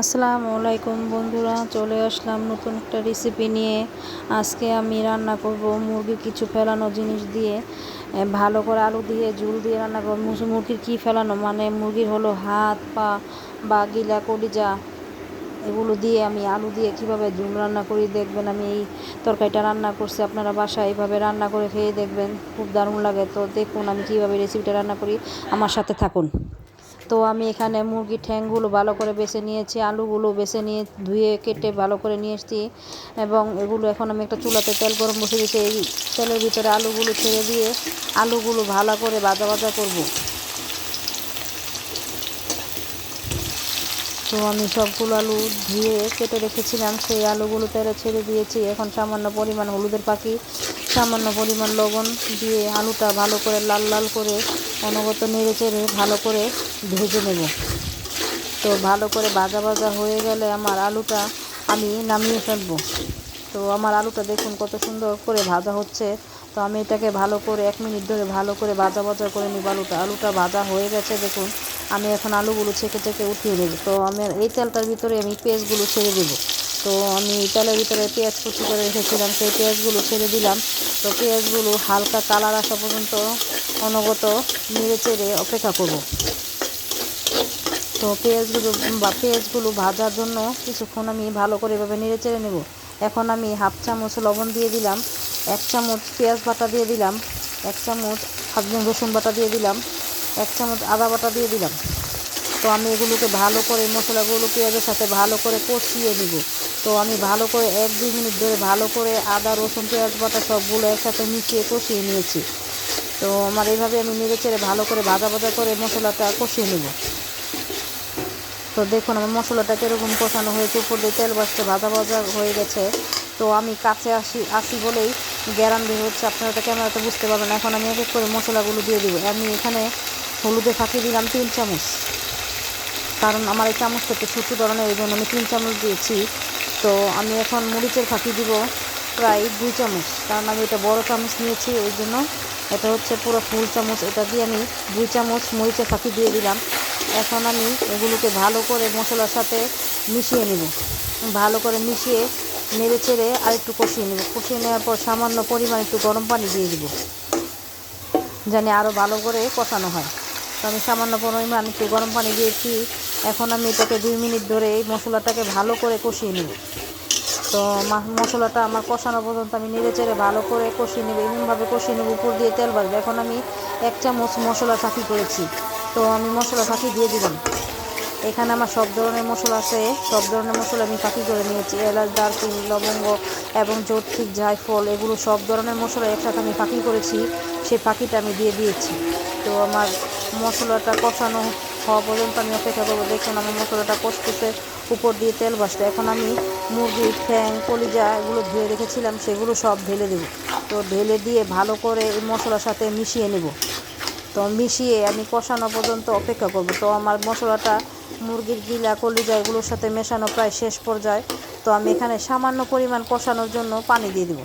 আসসালামু আলাইকুম বন্ধুরা, চলে আসলাম নতুন একটা রেসিপি নিয়ে। আজকে আমি রান্না করব মুরগির কিছু ফেলানো জিনিস দিয়ে। ভালো করে আলু দিয়ে, ঝুল দিয়ে রান্না করব। মুরগির কী ফেলানো? মানে মুরগির হলো হাত, পা বা গিলা, কলিজা। এগুলো দিয়ে আমি আলু দিয়ে কীভাবে ঝুল রান্না করি দেখবেন। আমি এই তরকারিটা রান্না করছি, আপনারা বাসায় এইভাবে রান্না করে খেয়ে দেখবেন। খুব দারুণ লাগে। তো দেখুন আমি কীভাবে রেসিপিটা রান্না করি। আমার সাথে থাকুন। তো আমি এখানে মুরগির ঠ্যাংগুলো ভালো করে বেছে নিয়েছি, আলুগুলো বেছে নিয়ে ধুয়ে কেটে ভালো করে নিয়ে এসেছি এবং এগুলো এখন আমি একটা চুলাতে তেল গরম বসে দিয়েছি। এই তেলের ভিতরে আলুগুলো ছেড়ে দিয়ে আলুগুলো ভালো করে ভাজা ভাজা করব। তো আমি সবগুলো আলু ধুয়ে কেটে রেখেছিলাম। সেই আলুগুলো তেলে ছেড়ে দিয়েছি। এখন সামান্য পরিমাণ হলুদের পাখি, সামান্য পরিমাণ লবণ দিয়ে আলুটা ভালো করে লাল লাল করে অনগত নেড়ে চেড়ে ভালো করে ভেজে নেব। তো ভালো করে ভাজা ভাজা হয়ে গেলে আমার আলুটা আমি নামিয়ে ফেলব। তো আমার আলুটা দেখুন কত সুন্দর করে ভাজা হচ্ছে। তো আমি এটাকে ভালো করে এক মিনিট ধরে ভালো করে ভাজা ভাজা করে নিব আলুটা। আলুটা ভাজা হয়ে গেছে দেখুন। আমি এখন আলুগুলো ছেঁকে ছেঁকে উঠিয়ে নেব। তো আমি এই তেলটার ভিতরে আমি পেঁয়াজগুলো ছেড়ে দেবো। তো আমি তেলের ভিতরে পেঁয়াজ কুচি করে রেখেছিলাম, সেই পেঁয়াজগুলো ছেড়ে দিলাম। তো পেঁয়াজগুলো হালকা কালার আসা পর্যন্ত অনগত নেড়ে চেড়ে অপেক্ষা করব। তো পেঁয়াজগুলো বা পেঁয়াজগুলো ভাজার জন্য কিছুক্ষণ আমি ভালো করে এভাবে নেড়ে চেড়ে নেব। এখন আমি হাফ চামচ লবণ দিয়ে দিলাম, এক চামচ পেঁয়াজ বাটা দিয়ে দিলাম, এক চামচ হাফ রসুন বাটা দিয়ে দিলাম। এক চামচ আদা বাটা দিয়ে দিলাম। তো আমি এগুলোকে ভালো করে মশলাগুলো পেঁয়াজের সাথে ভালো করে কষিয়ে নিব। তো আমি ভালো করে এক দুই মিনিট ধরে ভালো করে আদা, রসুন, পেঁয়াজ বাটা সবগুলো একসাথে মিশিয়ে কষিয়ে নিয়েছি। তো আমার এইভাবে আমি নেড়ে চেড়ে ভালো করে ভাজা ভাজা করে মশলাটা কষিয়ে নেব। তো দেখুন আমার মশলাটা কীরকম কষানো হয়েছে, উপর দিয়ে তেল বাসতে ভাজা ভাজা হয়ে গেছে। তো আমি কাছে আসি আসি বলেই গ্যারান্টি হচ্ছে, আপনারা তো ক্যামেরাতে বুঝতে পারবেন, এখন আমি এক এক করে মশলাগুলো দিয়ে দিব। আমি এখানে হলুদে ফাঁকি দিলাম তিন চামচ। কারণ আমার এই চামচটা একটু ছোটো ধরনের, এই জন্য আমি তিন চামচ দিয়েছি। তো আমি এখন মরিচের ফাঁকি দিব প্রায় দুই চামচ। কারণ আমি এটা বড় চামচ নিয়েছি ওই জন্য এটা হচ্ছে পুরো ফুল চামচ। এটা দিয়ে আমি দুই চামচ মরিচের ফাঁকি দিয়ে দিলাম। এখন আমি এগুলোকে ভালো করে মশলার সাথে মিশিয়ে নেব। ভালো করে মিশিয়ে নেড়ে চেড়ে আর একটু কষিয়ে নেব। কষিয়ে নেওয়ার পর সামান্য পরিমাণ একটু গরম পানি দিয়ে দিব। জানি আরও ভালো করে কষানো হয়। তো আমি সামান্য পরিমাণ একটু গরম পানি দিয়েছি। এখন আমি এটাকে দুই মিনিট ধরে এই মশলাটাকে ভালো করে কষিয়ে নিই তো মশলাটা আমার কষানো পর্যন্ত আমি নেড়ে চেড়ে ভালো করে কষিয়ে নেব। এমনভাবে কষিয়ে নেব, উপর দিয়ে তেল বাড়বে। এখন আমি এক চামচ মশলা ফাঁকি করেছি তো আমি মশলা ফাঁকি দিয়ে দিলাম। এখানে আমার সব ধরনের মশলা আছে। সব ধরনের মশলা আমি ফাঁকি করে নিয়েছি। এলাচ, দারচিনি, লবঙ্গ এবং জৈত্রিক জায়ফল, এগুলো সব ধরনের মশলা একসাথে আমি পাখি করেছি। সেই পাখিটা আমি দিয়ে দিয়েছি। তো আমার মশলাটা কষানো হওয়া পর্যন্ত আমি অপেক্ষা করব। দেখুন, আমার মশলাটা কষতেছে। উপর দিয়ে তেল বাসতে এখন আমি মুরগির ঠ্যাং, কলিজা এগুলো ধুয়ে রেখেছিলাম, সেগুলো সব ঢেলে দেবো। তো ঢেলে দিয়ে ভালো করে মশলার সাথে মিশিয়ে নেব। তো মিশিয়ে আমি কষানো পর্যন্ত অপেক্ষা করব। তো আমার মশলাটা মুরগির গিলা কলিজা এগুলোর সাথে মেশানো প্রায় শেষ পর্যায়ে। তো আমি এখানে সামান্য পরিমাণ কষানোর জন্য পানি দিয়ে দেবো।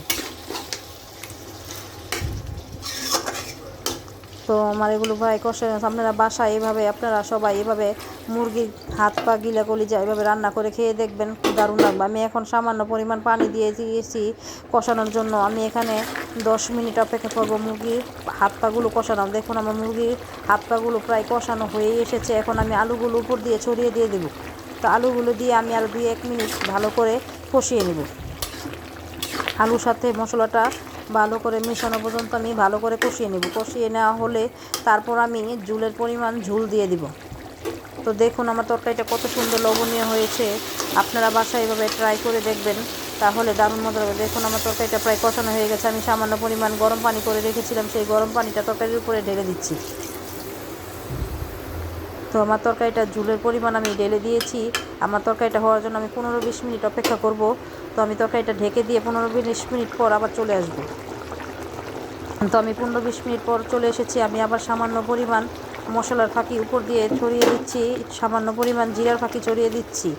তো আমার এগুলো ভাই কষে আপনারা বাসায় এভাবে, আপনারা সবাই এভাবে মুরগির হাত পা গিলা যা এভাবে রান্না করে খেয়ে দেখবেন খুব দারুণ লাগবে। আমি এখন সামান্য পরিমাণ পানি দিয়ে দিয়েছি কষানোর জন্য। আমি এখানে দশ মিনিট অপেক্ষা করব মুরগির হাত পাগুলো কষানো দেখুন আমার মুরগির হাত পাগুলো প্রায় কষানো হয়ে এসেছে। এখন আমি আলুগুলো উপর দিয়ে ছড়িয়ে দিয়ে দেবো। তো আলুগুলো দিয়ে আমি আরও দুই এক মিনিট ভালো করে কষিয়ে নেব। আলুর সাথে মশলাটা ভালো করে মেশানো পর্যন্ত আমি ভালো করে কষিয়ে নেব। কষিয়ে নেওয়া হলে তারপর আমি ঝুলের পরিমাণ ঝুল দিয়ে দিব। তো দেখুন আমার তরকারিটা কত সুন্দর লবণীয় হয়েছে। আপনারা বাসায় এভাবে ট্রাই করে দেখবেন। তাহলে দারুণ মতো হবে। দেখুন আমার তরকারিটা প্রায় কষানো হয়ে গেছে। আমি সামান্য পরিমাণ গরম পানি করে রেখেছিলাম। সেই গরম পানিটা তরকারির উপরে ঢেলে দিচ্ছি। তো আমার তরকারিটা ঝুলের পরিমাণ আমি ঢেলে দিয়েছি। আমার তরকারিটা হওয়ার জন্য আমি পনেরো বিশ মিনিট অপেক্ষা করব। তো আমি তরকারিটা ঢেকে দিয়ে পনেরো বিশ মিনিট পর আবার চলে আসব। তো আমি পনেরো বিশ মিনিট পর চলে এসেছি। আমি আবার সামান্য পরিমাণ মশলার ফাঁকি উপর দিয়ে ছড়িয়ে দিচ্ছি। সামান্য পরিমাণ জিরার ফাঁকি ছড়িয়ে দিচ্ছি।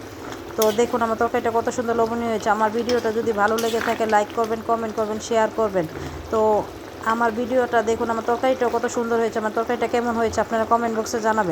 তো দেখুন, আমার তরকারিটা কত সুন্দর লবণীয় হয়েছে। আমার ভিডিওটা যদি ভালো লেগে থাকে লাইক করবেন কমেন্ট করবেন শেয়ার করবেন। তো আমার ভিডিওটা দেখুন, আমার তরকারিটা কত সুন্দর হয়েছে। আমার তরকারিটা কেমন হয়েছে, আপনারা কমেন্ট বক্সে জানাবেন।